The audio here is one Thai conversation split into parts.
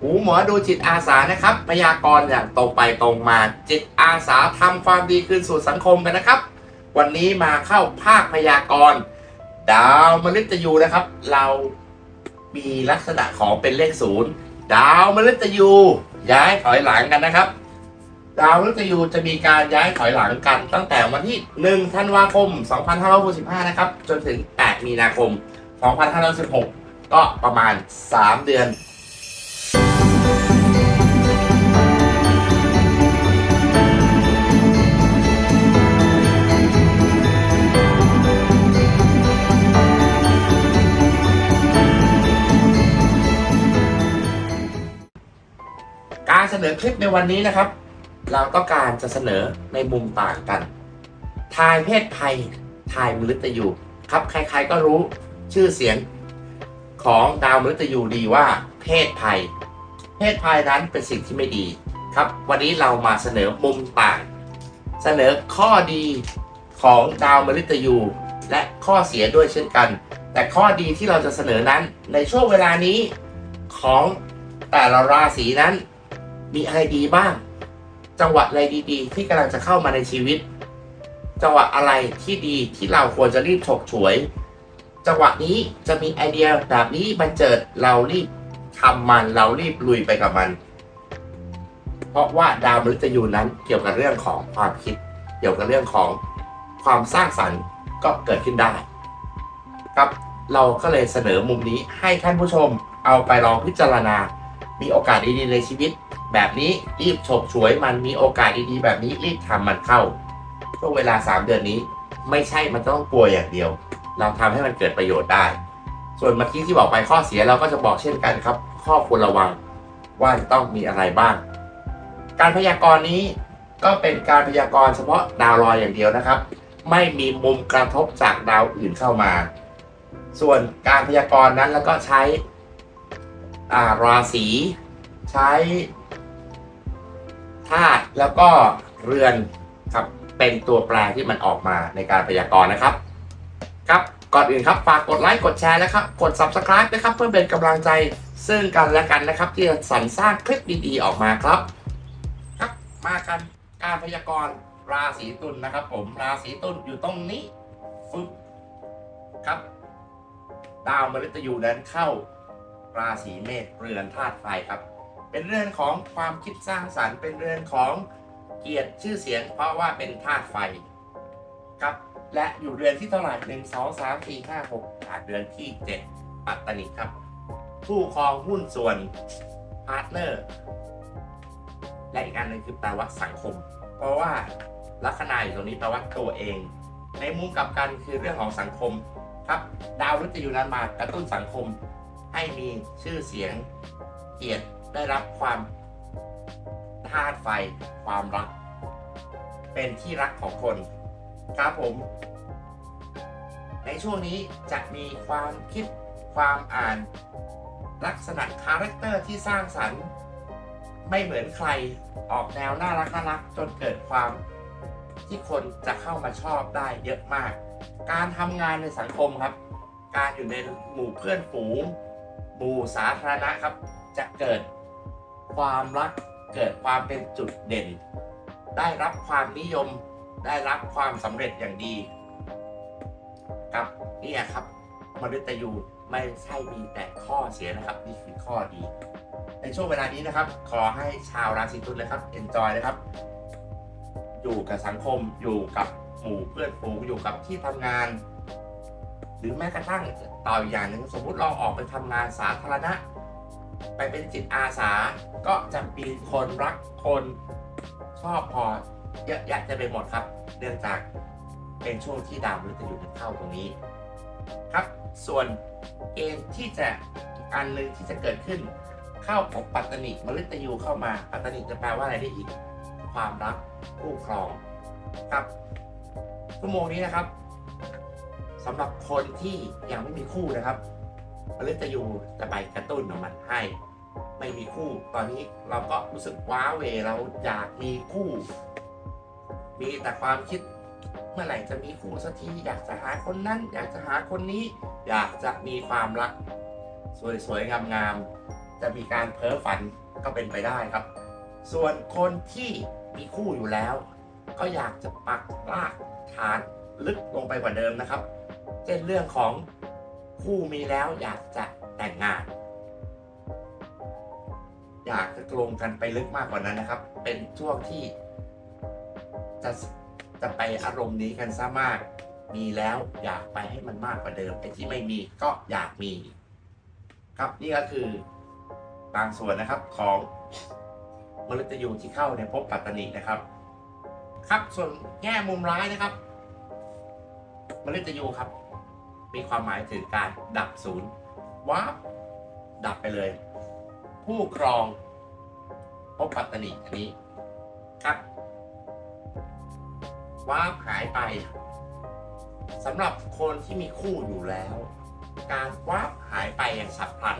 หูหมอดูจิตอาสานะครับพยากรณ์อย่างตรงไปตรงมาจิตอาสาทำความดีคืนสู่สังคมกันนะครับ วันนี้มาเข้าภาคพยากรณ์ดาวมฤตยูนะครับ เรามีลักษณะของเป็นเลขศูนย์ดาวมฤตยูย้ายถอยหลังกันนะครับ ดาวมฤตยูจะมีการย้ายถอยหลังกัน ตั้งแต่วันที่1ธันวาคม 2565 นะครับ จนถึง 8 มีนาคม 2516 ก็ประมาณ 3 เดือน การเสนอคลิปในวันนี้นะครับ เราต้องการจะเสนอในมุมต่างกันทายเพศภัยทายมฤตยูครับใครๆก็รู้ชื่อเสียงของดาวมฤตยูดีว่าเพศภัย เพศภัยนั้นเป็นสิ่งที่ไม่ดีครับ วันนี้เรามาเสนอมุมต่าง เสนอข้อดีของดาวมฤตยูและข้อเสียด้วยเช่นกัน แต่ข้อดีที่เราจะเสนอนั้นในช่วงเวลานี้ของแต่ละราศีนั้น มีอะไรดีบ้าง จังหวะอะไรดีๆ ที่กำลังจะเข้ามาในชีวิต จังหวะอะไรที่ดีที่เราควรจะรีบฉกฉวย จังหวะนี้จะมีไอเดียแบบนี้บันเจิดเรารีบทำมันเรารีบลุยไปกับมัน เพราะว่าดาวมฤตยูนั้นเกี่ยวกับเรื่องของความคิด เกี่ยวกับเรื่องของความสร้างสรรค์ก็เกิดขึ้นได้ ครับเราก็เลยเสนอมุมนี้ให้ท่านผู้ชมเอาไปลองพิจารณา มีโอกาสดีๆในชีวิต แบบนี้รีบฉกฉวยมันมีโอกาสดีๆ แบบนี้รีบทำมันเข้าช่วงเวลา 3 เดือนนี้ ไม่ใช่มันต้องกลัวอย่างเดียว เราทำให้มันเกิดประโยชน์ได้ ส่วนเมื่อกี้ที่บอกไปข้อเสียเราก็จะบอกเช่นกันครับ ข้อควรระวังว่าจะต้องมีอะไรบ้าง การพยากรณ์นี้ก็เป็นการพยากรณ์เฉพาะดาวลอยอย่างเดียวนะครับ ไม่มีมุมกระทบจากดาวอื่นเข้ามา ส่วนการพยากรณ์นั้นแล้วก็ใช้อ่าราศีใช้ ธาตุแล้วก็เรือนครับเป็นตัวแปรที่มันออกมาในการพยากรณ์นะครับ ครับก่อนอื่นครับฝากกดไลค์กดแชร์นะครับ กด subscribe นะครับ เพื่อเป็นกำลังใจซึ่งกันและกันนะครับ ที่จะสรรสร้างคลิปดีๆออกมาครับ ครับมากันการพยากรณ์ราศีตุลนะครับ ผมราศีตุลอยู่ตรงนี้ฟึบครับ ดาวมฤตยูนั้นเข้าราศีเมษเรือนธาตุไฟครับ เป็นเรื่องของความคิดสร้างสรรค์ เป็นเรื่องของเกียรติชื่อเสียง เพราะว่าเป็นธาตุไฟครับและอยู่เรือนที่เท่าไหร่หนึ่งสองสามสี่ห้าหกอ่าเดือนที่เจ็ดปัตตานิครับ ผู้ครองหุ้นส่วนพาร์ทเนอร์และอีกอันหนึ่งคือแปลว่าสังคม เพราะว่าลัคนาอยู่ตรงนี้แปลว่าตัวเอง ในมุมกลับกันคือเรื่องของสังคมครับดาวฤตยูนั้นมากระตุ้นสังคม ให้มีชื่อเสียงเกียรติ ได้รับความธาตุไฟความรัก เป็นที่รักของคน ครับผม ในช่วงนี้จะมีความคิดความอ่าน ลักษณะคาแรคเตอร์ที่สร้างสรรค์ไม่เหมือนใครออกแนวน่ารักน่ารักจนเกิดความที่คนจะเข้ามาชอบได้เยอะมาก การทำงานในสังคมครับ การอยู่ในหมู่เพื่อนฝูง หมู่สาธารณะครับ จะเกิด ความรักเกิดความเป็นจุดเด่น ได้รับความนิยม ได้รับความสำเร็จอย่างดี ครับนี่ครับมฤตยูไม่ใช่มีแต่ข้อเสียนะครับ นี่คือข้อดี ในช่วงเวลานี้นะครับ ขอให้ชาวราศีตุลนะครับ enjoy นะครับ อยู่กับสังคมอยู่กับหมู่เพื่อนฝูงอยู่กับที่ทำงาน หรือแม้กระทั่งต่ออย่างหนึ่งสมมุติเราออกไปทำงานสาธารณะ ไปเป็นจิตอาสา ก็จะมีคนรักคนชอบพอเยอะแยะจะไปหมดครับ เนื่องจากเป็นช่วงที่ดาวมฤตยูเข้าตรงนี้ครับ ส่วนเกณฑ์ที่จะอันหนึ่งที่จะเกิดขึ้น เข้าของปัตตนิมฤตยูเข้ามาปัตตนิจะแปลว่าอะไรได้อีก ความรักคู่ครองครับชั่วโมงนี้นะครับสำหรับคนที่ยังไม่มีคู่นะครับ มฤตยูจะไปกระตุ้นของมันให้ ไม่มีคู่ ตอนนี้เราก็รู้สึกว้าเวเราอยากมีคู่ มีแต่ความคิดเมื่อไหร่จะมีคู่สักทีอยากจะหาคนนั้นอยากจะหาคนนี้ อยากจะมีความรัก สวยๆงามๆจะมีการเพ้อฝันก็เป็นไปได้ครับ ส่วนคนที่มีคู่อยู่แล้ว ก็อยากจะปักรากฐานลึกลงไปกว่าเดิมนะครับ เช่นเรื่องของ คู่มีแล้วอยากจะแต่งงาน อยากจะลงกันไปลึกมากกว่านั้นนะครับ เป็นช่วงที่จะจะไปอารมณ์นี้กันซะมาก มีแล้วอยากไปให้มันมากกว่าเดิมไอ้ที่ไม่มีก็อยากมี ครับนี่ก็คือบางส่วนนะครับของมฤตยูที่เข้าในภพปัตตานีนะครับ ครับส่วนแง่มุมร้ายนะครับมฤตยูครับ มีความหมายถึงการดับศูนย์ว้าบดับไปเลย ผู้ครองภพปัตตนีอันนี้ครับว้าบหายไปสำหรับคนที่มีคู่อยู่แล้ว การว้าบหายไปอย่างฉับพลัน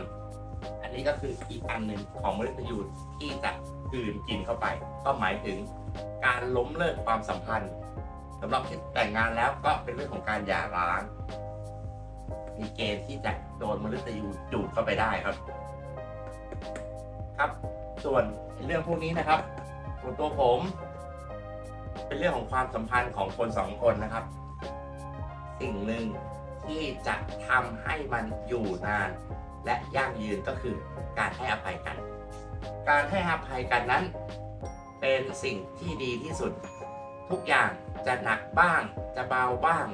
อันนี้ก็คืออีกอันหนึ่งของมฤตยูที่จะกลืนกินเข้าไป ก็หมายถึงการล้มเลิกความสัมพันธ์สำหรับที่แต่งงานแล้วก็เป็นเรื่องของการหย่าร้าง มีเกณฑ์ที่จะโดนมฤตยูดูดเข้าไปได้ครับ ครับ ส่วนเรื่องพวกนี้นะครับส่วนตัวผม เป็นเรื่องของความสัมพันธ์ของคนสองคนนะครับ สิ่งหนึ่งที่จะทำให้มันอยู่นาน และยั่งยืนก็คือการให้อภัยกัน การให้อภัยกันนั้น เป็นสิ่งที่ดีที่สุด ทุกอย่างจะหนักบ้าง จะเบาบ้าง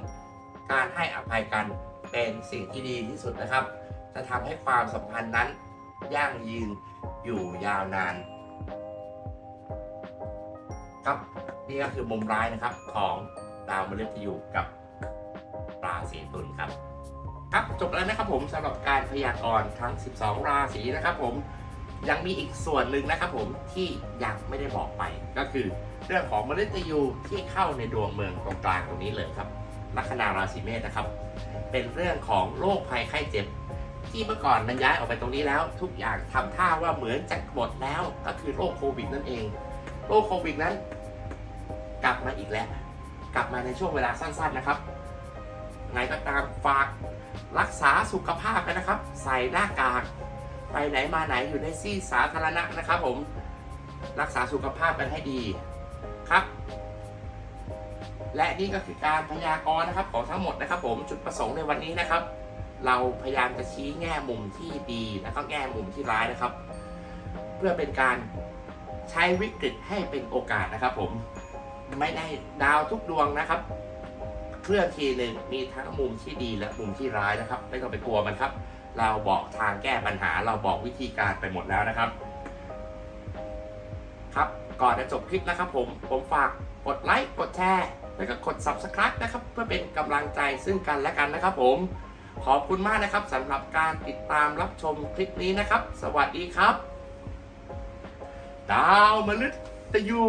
การให้อภัยกัน เป็นสิ่งที่ดีที่สุดนะครับ จะทำให้ความสัมพันธ์นั้นยั่งยืนอยู่ยาวนาน ครับนี่ก็คือมุมร้ายนะครับของดาวมฤตยูกับราศีตุลครับ ครับจบแล้วนะครับผมสำหรับการพยากรณ์ทั้ง 12 ราศีนะครับผมยังมีอีกส่วนหนึ่งนะครับผมที่ยังไม่ได้บอกไปก็คือเรื่องของมฤตยูที่เข้าในดวงเมืองตรงกลางตรงนี้เลยครับ ลัคนาราศีเมษนะครับ เป็นเรื่องของโรคภัยไข้เจ็บ ที่เมื่อก่อนมันย้ายออกไปตรงนี้แล้ว ทุกอย่างทำท่าว่าเหมือนจะหมดแล้วก็คือโรคโควิดนั่นเองโรคโควิดนั้น กลับมาอีกแล้ว กลับมาในช่วงเวลาสั้นๆนะครับไงก็ตามฝากรักษาสุขภาพกันนะครับ ใส่หน้ากากไปไหนมาไหนอยู่ในที่สาธารณะนะครับผมรักษาสุขภาพกันให้ดีครับ และนี่ก็คือการพยากรณ์นะครับของทั้งหมดนะครับ ผมจุดประสงค์ในวันนี้นะครับ เราพยายามจะชี้แง่มุมที่ดีแล้วก็แง่มุมที่ร้ายนะครับ เพื่อเป็นการใช้วิกฤตให้เป็นโอกาสนะครับ ผมไม่ได้ดาวทุกดวงนะครับ เคลื่อนทีหนึ่งมีทั้งมุมที่ดีและมุมที่ร้ายนะครับ ไม่ต้องไปกลัวมันครับ เราบอกทางแก้ปัญหา เราบอกวิธีการไปหมดแล้วนะครับ ครับก่อนจะจบคลิปนะครับ ผมผมฝากกดไลค์กดแชร์ แล้วก็กด subscribe นะครับ เพื่อเป็นกำลังใจซึ่งกันและกันนะครับผม ขอบคุณมากนะครับสำหรับการติดตามรับชมคลิปนี้นะครับ สวัสดีครับ ดาวมฤตยู